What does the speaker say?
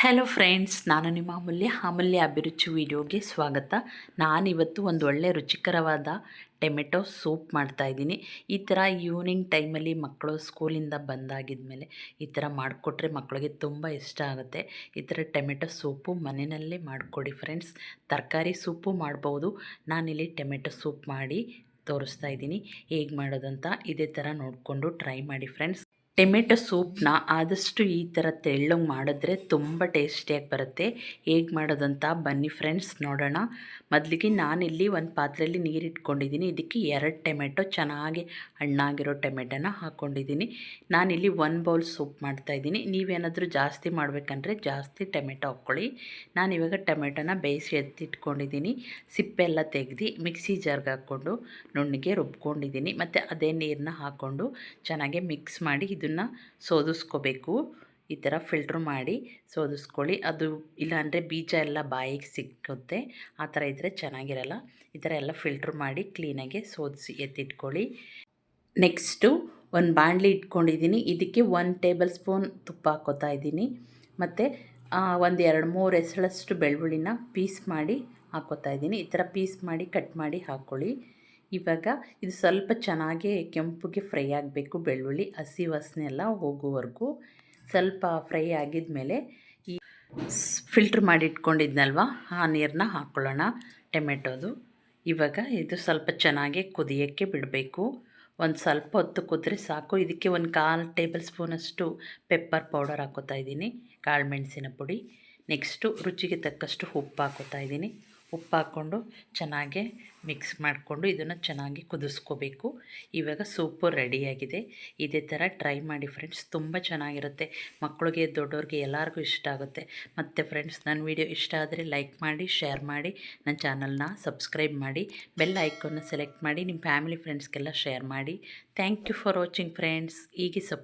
Hello friends ನಾನು ನಿಮ್ಮ ಅಮೂಲ್ಯ ಅಮೂಲ್ಯ ಅಭಿರುಚಿ ವಿಡಿಯೋಗೆ ಸ್ವಾಗತ. ನಾನಿವತ್ತು ಒಂದು ಒಳ್ಳೆ ರುಚಿಕರವಾದ ಟೊಮೆಟೊ ಸೂಪ್ ಮಾಡ್ತಾಯಿದ್ದೀನಿ ಈ ಥರ ಈವ್ನಿಂಗ್ ಟೈಮಲ್ಲಿ ಮಕ್ಕಳು ಸ್ಕೂಲಿಂದ ಬಂದಾಗಿದ್ಮೇಲೆ ಈ ಥರ ಮಾಡಿಕೊಟ್ರೆ ಮಕ್ಕಳಿಗೆ ತುಂಬ ಇಷ್ಟ ಆಗುತ್ತೆ. ಈ ಥರ ಟೊಮೆಟೊ ಸೂಪು ಮನೆಯಲ್ಲೇ ಮಾಡಿಕೊಡಿ ಫ್ರೆಂಡ್ಸ್ ತರಕಾರಿ ಸೂಪು ಮಾಡ್ಬೋದು. ನಾನಿಲ್ಲಿ ಟೊಮೆಟೊ ಸೂಪ್ ಮಾಡಿ ತೋರಿಸ್ತಾ ಇದ್ದೀನಿ. ಹೇಗೆ ಮಾಡೋದಂತ ಇದೇ ಥರ ನೋಡಿಕೊಂಡು ಟ್ರೈ ಮಾಡಿ ಫ್ರೆಂಡ್ಸ್ ಟೊಮೆಟೊ ಸೂಪ್ನ ಆದಷ್ಟು ಈ ಥರ ತೆಳ್ಳಗೆ ಮಾಡಿದ್ರೆ ತುಂಬ ಟೇಸ್ಟಿಯಾಗಿ ಬರುತ್ತೆ. ಹೇಗೆ ಮಾಡೋದಂತ ಬನ್ನಿ ಫ್ರೆಂಡ್ಸ್, ನೋಡೋಣ. ಮೊದಲಿಗೆ ನಾನಿಲ್ಲಿ ಒಂದು ಪಾತ್ರೆಯಲ್ಲಿ ನೀರಿಟ್ಕೊಂಡಿದ್ದೀನಿ. ಇದಕ್ಕೆ ಎರಡು ಟೊಮೆಟೊ, ಚೆನ್ನಾಗಿ ಹಣ್ಣಾಗಿರೋ ಟೊಮೆಟೊನ ಹಾಕ್ಕೊಂಡಿದ್ದೀನಿ. ನಾನಿಲ್ಲಿ ಒನ್ ಬೌಲ್ ಸೂಪ್ ಮಾಡ್ತಾಯಿದ್ದೀನಿ. ನೀವೇನಾದರೂ ಜಾಸ್ತಿ ಮಾಡಬೇಕಂದ್ರೆ ಜಾಸ್ತಿ ಟೊಮೆಟೊ ಹಾಕ್ಕೊಳ್ಳಿ. ನಾನು ಇವಾಗ ಟೊಮೆಟೊನ ಬೇಯಿಸಿ ಎತ್ತಿಟ್ಕೊಂಡಿದ್ದೀನಿ. ಸಿಪ್ಪೆ ಎಲ್ಲ ತೆಗೆದು ಮಿಕ್ಸಿ ಜಾರ್ಗೆ ಹಾಕ್ಕೊಂಡು ನುಣ್ಣಿಗೆ ರುಬ್ಕೊಂಡಿದ್ದೀನಿ. ಮತ್ತು ಅದೇ ನೀರನ್ನ ಹಾಕ್ಕೊಂಡು ಚೆನ್ನಾಗಿ ಮಿಕ್ಸ್ ಮಾಡಿ ಇದು ಇದನ್ನು ಸೋದಿಸ್ಕೋಬೇಕು. ಈ ಥರ ಫಿಲ್ಟ್ರ್ ಮಾಡಿ ಸೋದಿಸ್ಕೊಳ್ಳಿ. ಅದು ಇಲ್ಲಾಂದರೆ ಬೀಜ ಎಲ್ಲ ಬಾಯಿಗೆ ಸಿಕ್ಕುತ್ತೆ ಆ ಥರ ಇದ್ದರೆ ಚೆನ್ನಾಗಿರಲ್ಲ. ಈ ಥರ ಎಲ್ಲ ಫಿಲ್ಟ್ರ್ ಮಾಡಿ ಕ್ಲೀನಾಗಿ ಸೋದಿಸಿ ಎತ್ತಿಟ್ಕೊಳ್ಳಿ. ನೆಕ್ಸ್ಟು ಒಂದು ಬಾಣಲಿ ಇಟ್ಕೊಂಡಿದ್ದೀನಿ ಇದಕ್ಕೆ ಒಂದು ಟೇಬಲ್ ಸ್ಪೂನ್ ತುಪ್ಪ ಹಾಕೋತಾ ಇದ್ದೀನಿ ಮತ್ತು ಒಂದು ಎರಡು ಮೂರು ಎಸಳಷ್ಟು ಬೆಳ್ಳುಳ್ಳಿನ ಪೀಸ್ ಮಾಡಿ ಹಾಕೋತಾ ಇದ್ದೀನಿ ಈ ಥರ ಪೀಸ್ ಮಾಡಿ ಕಟ್ ಮಾಡಿ ಹಾಕ್ಕೊಳ್ಳಿ ಇವಾಗ ಇದು ಸ್ವಲ್ಪ ಚೆನ್ನಾಗಿ ಕೆಂಪುಗೆ ಫ್ರೈ ಆಗಬೇಕು, ಬೆಳ್ಳುಳ್ಳಿ, ಹಸಿ ವಾಸನೆ ಎಲ್ಲ ಹೋಗುವವರೆಗೂ ಸ್ವಲ್ಪ ಫ್ರೈ ಆಗಿದ್ಮೇಲೆ ಈ ಫಿಲ್ಟ್ರ್ ಮಾಡಿ ಇಟ್ಕೊಂಡಿದ್ನಲ್ವ ಆ ನೀರನ್ನ ಹಾಕ್ಕೊಳ್ಳೋಣ ಟೊಮೆಟೊದು. ಇವಾಗ ಇದು ಸ್ವಲ್ಪ ಚೆನ್ನಾಗಿ ಕುದಿಯೋಕ್ಕೆ ಬಿಡಬೇಕು. ಒಂದು ಸ್ವಲ್ಪ ಹೊತ್ತು ಕುದ್ರೆ ಸಾಕು. ಇದಕ್ಕೆ ಒಂದು ಕಾಲು ಟೇಬಲ್ ಸ್ಪೂನಷ್ಟು ಪೆಪ್ಪರ್ ಪೌಡರ್ ಹಾಕೋತಾ ಇದ್ದೀನಿ, ಕಾಳು ಮೆಣಸಿನ ಪುಡಿ. ನೆಕ್ಸ್ಟು ರುಚಿಗೆ ತಕ್ಕಷ್ಟು ಉಪ್ಪು ಹಾಕೋತಾ ಇದ್ದೀನಿ. ಉಪ್ಪು ಹಾಕ್ಕೊಂಡು ಚೆನ್ನಾಗಿ ಮಿಕ್ಸ್ ಮಾಡಿಕೊಂಡು ಇದನ್ನು ಚೆನ್ನಾಗಿ ಕುದಿಸ್ಕೋಬೇಕು. ಇವಾಗ ಸೂಪು ರೆಡಿಯಾಗಿದೆ. ಇದೇ ಥರ ಟ್ರೈ ಮಾಡಿ ಫ್ರೆಂಡ್ಸ್, ತುಂಬ ಚೆನ್ನಾಗಿರುತ್ತೆ. ಮಕ್ಕಳಿಗೆ, ದೊಡ್ಡವ್ರಿಗೆ ಎಲ್ಲರಿಗೂ ಇಷ್ಟ ಆಗುತ್ತೆ. ಮತ್ತು ಫ್ರೆಂಡ್ಸ್, ನನ್ನ ವಿಡಿಯೋ ಇಷ್ಟ ಆದರೆ ಲೈಕ್ ಮಾಡಿ, ಶೇರ್ ಮಾಡಿ, ನನ್ನ ಚಾನಲ್ನ ಸಬ್ಸ್ಕ್ರೈಬ್ ಮಾಡಿ, ಬೆಲ್ ಐಕನ್ನ ಸೆಲೆಕ್ಟ್ ಮಾಡಿ, ನಿಮ್ಮ ಫ್ಯಾಮಿಲಿ ಫ್ರೆಂಡ್ಸ್ಗೆಲ್ಲ ಶೇರ್ ಮಾಡಿ. Thank you for watching friends. ಹೀಗೆ ಸಪ್